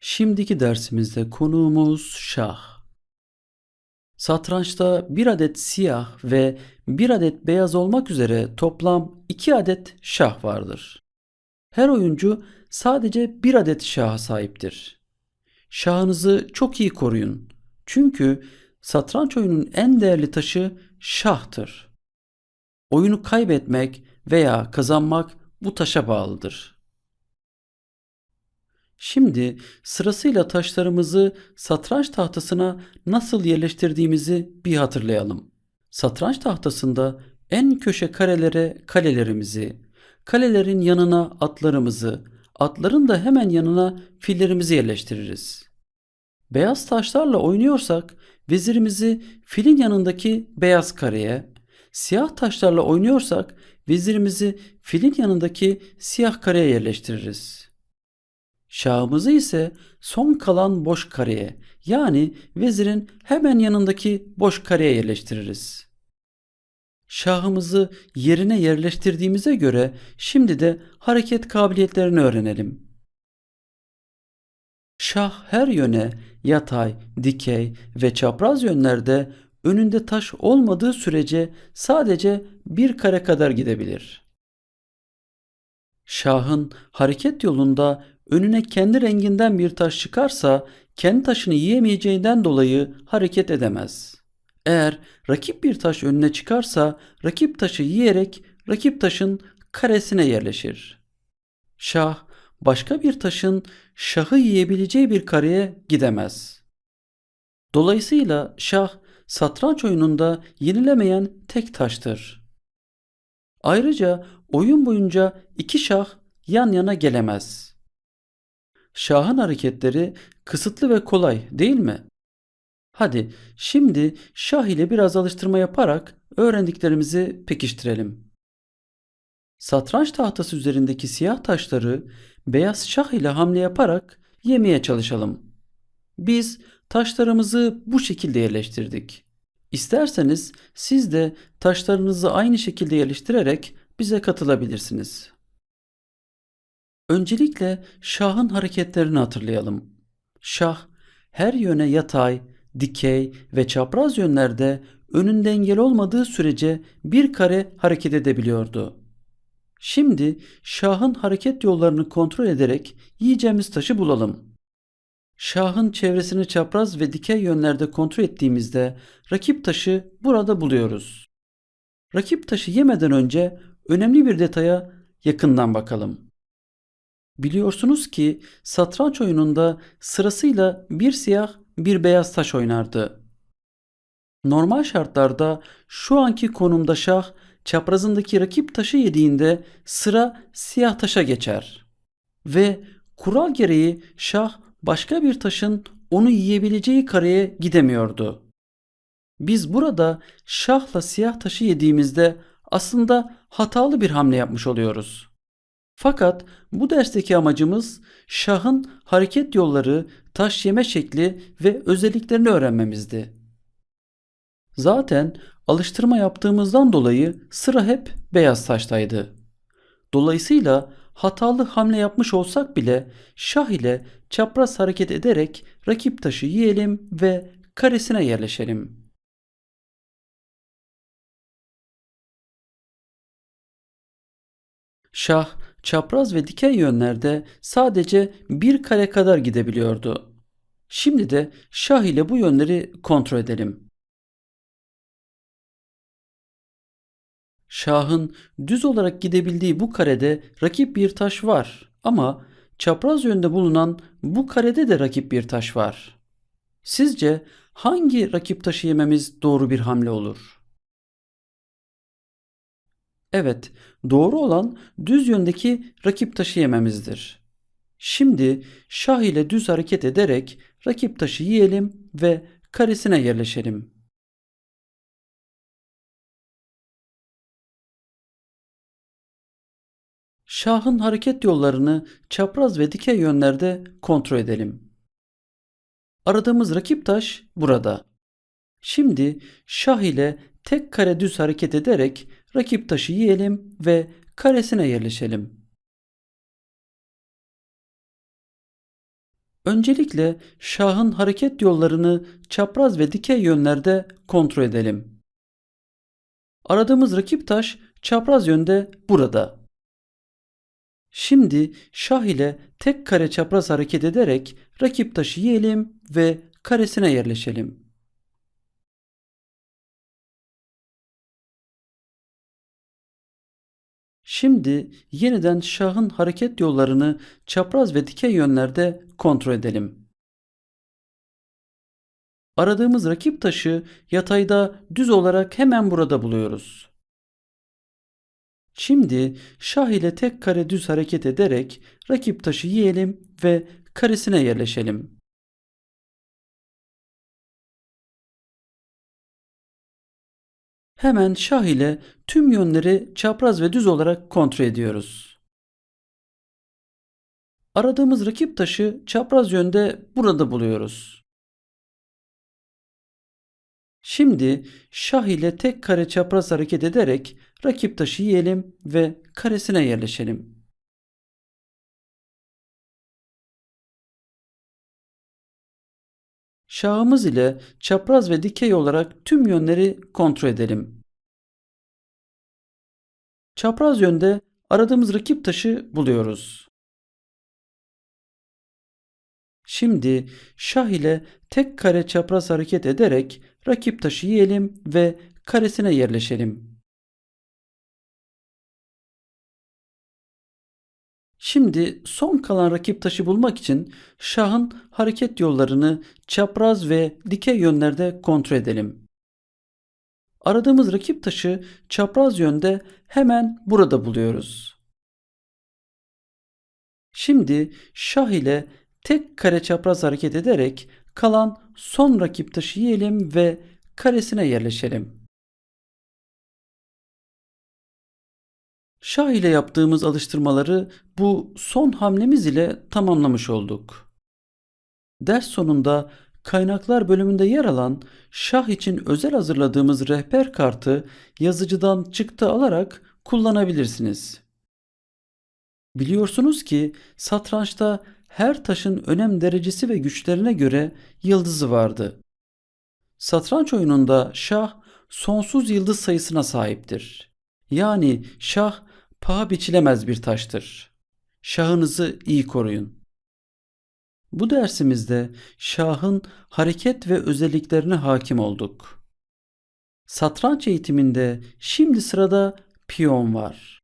Şimdiki dersimizde konuğumuz şah. Satrançta bir adet siyah ve bir adet beyaz olmak üzere toplam iki adet şah vardır. Her oyuncu sadece bir adet şaha sahiptir. Şahınızı çok iyi koruyun. Çünkü satranç oyunun en değerli taşı şahtır. Oyunu kaybetmek veya kazanmak bu taşa bağlıdır. Şimdi sırasıyla taşlarımızı satranç tahtasına nasıl yerleştirdiğimizi bir hatırlayalım. Satranç tahtasında en köşe karelere kalelerimizi, kalelerin yanına atlarımızı, atların da hemen yanına fillerimizi yerleştiririz. Beyaz taşlarla oynuyorsak vezirimizi filin yanındaki beyaz kareye, siyah taşlarla oynuyorsak vezirimizi filin yanındaki siyah kareye yerleştiririz. Şahımızı ise son kalan boş kareye yani vezirin hemen yanındaki boş kareye yerleştiririz. Şahımızı yerine yerleştirdiğimize göre şimdi de hareket kabiliyetlerini öğrenelim. Şah her yöne yatay, dikey ve çapraz yönlerde önünde taş olmadığı sürece sadece bir kare kadar gidebilir. Şahın hareket yolunda önüne kendi renginden bir taş çıkarsa kendi taşını yiyemeyeceğinden dolayı hareket edemez. Eğer rakip bir taş önüne çıkarsa rakip taşı yiyerek rakip taşın karesine yerleşir. Şah başka bir taşın şahı yiyebileceği bir kareye gidemez. Dolayısıyla şah satranç oyununda yenilemeyen tek taştır. Ayrıca oyun boyunca iki şah yan yana gelemez. Şahın hareketleri kısıtlı ve kolay değil mi? Hadi şimdi şah ile biraz alıştırma yaparak öğrendiklerimizi pekiştirelim. Satranç tahtası üzerindeki siyah taşları beyaz şah ile hamle yaparak yemeye çalışalım. Biz taşlarımızı bu şekilde yerleştirdik. İsterseniz siz de taşlarınızı aynı şekilde yerleştirerek bize katılabilirsiniz. Öncelikle şahın hareketlerini hatırlayalım. Şah her yöne yatay, dikey ve çapraz yönlerde önünde engel olmadığı sürece bir kare hareket edebiliyordu. Şimdi şahın hareket yollarını kontrol ederek yiyeceğimiz taşı bulalım. Şahın çevresini çapraz ve dikey yönlerde kontrol ettiğimizde rakip taşı burada buluyoruz. Rakip taşı yemeden önce önemli bir detaya yakından bakalım. Biliyorsunuz ki satranç oyununda sırasıyla bir siyah bir beyaz taş oynardı. Normal şartlarda şu anki konumda şah çaprazındaki rakip taşı yediğinde sıra siyah taşa geçer. Ve kural gereği şah başka bir taşın onu yiyebileceği kareye gidemiyordu. Biz burada şahla siyah taşı yediğimizde aslında hatalı bir hamle yapmış oluyoruz. Fakat bu dersteki amacımız şahın hareket yolları, taş yeme şekli ve özelliklerini öğrenmemizdi. Zaten alıştırma yaptığımızdan dolayı sıra hep beyaz taştaydı. Dolayısıyla hatalı hamle yapmış olsak bile şah ile çapraz hareket ederek rakip taşı yiyelim ve karesine yerleşelim. Şah çapraz ve dikey yönlerde sadece bir kare kadar gidebiliyordu. Şimdi de şah ile bu yönleri kontrol edelim. Şahın düz olarak gidebildiği bu karede rakip bir taş var ama çapraz yönde bulunan bu karede de rakip bir taş var. Sizce hangi rakip taşı yememiz doğru bir hamle olur? Evet, doğru olan düz yöndeki rakip taşı yememizdir. Şimdi şah ile düz hareket ederek rakip taşı yiyelim ve karesine yerleşelim. Şahın hareket yollarını çapraz ve dikey yönlerde kontrol edelim. Aradığımız rakip taş burada. Şimdi şah ile tek kare düz hareket ederek rakip taşı yiyelim ve karesine yerleşelim. Öncelikle şahın hareket yollarını çapraz ve dikey yönlerde kontrol edelim. Aradığımız rakip taş çapraz yönde burada. Şimdi şah ile tek kare çapraz hareket ederek rakip taşı yiyelim ve karesine yerleşelim. Şimdi yeniden şahın hareket yollarını çapraz ve dikey yönlerde kontrol edelim. Aradığımız rakip taşı yatayda düz olarak hemen burada buluyoruz. Şimdi şah ile tek kare düz hareket ederek rakip taşı yiyelim ve karesine yerleşelim. Hemen şah ile tüm yönleri çapraz ve düz olarak kontrol ediyoruz. Aradığımız rakip taşı çapraz yönde burada buluyoruz. Şimdi şah ile tek kare çapraz hareket ederek rakip taşı yiyelim ve karesine yerleşelim. Şahımız ile çapraz ve dikey olarak tüm yönleri kontrol edelim. Çapraz yönde aradığımız rakip taşı buluyoruz. Şimdi şah ile tek kare çapraz hareket ederek rakip taşı yiyelim ve karesine yerleşelim. Şimdi son kalan rakip taşı bulmak için şahın hareket yollarını çapraz ve dikey yönlerde kontrol edelim. Aradığımız rakip taşı çapraz yönde hemen burada buluyoruz. Şimdi şah ile tek kare çapraz hareket ederek kalan son rakip taşı yiyelim ve karesine yerleşelim. Şah ile yaptığımız alıştırmaları bu son hamlemiz ile tamamlamış olduk. Ders sonunda kaynaklar bölümünde yer alan şah için özel hazırladığımız rehber kartı yazıcıdan çıktı alarak kullanabilirsiniz. Biliyorsunuz ki satrançta her taşın önem derecesi ve güçlerine göre yıldızı vardı. Satranç oyununda şah sonsuz yıldız sayısına sahiptir. Yani şah paha biçilemez bir taştır. Şahınızı iyi koruyun. Bu dersimizde şahın hareket ve özelliklerine hakim olduk. Satranç eğitiminde şimdi sırada piyon var.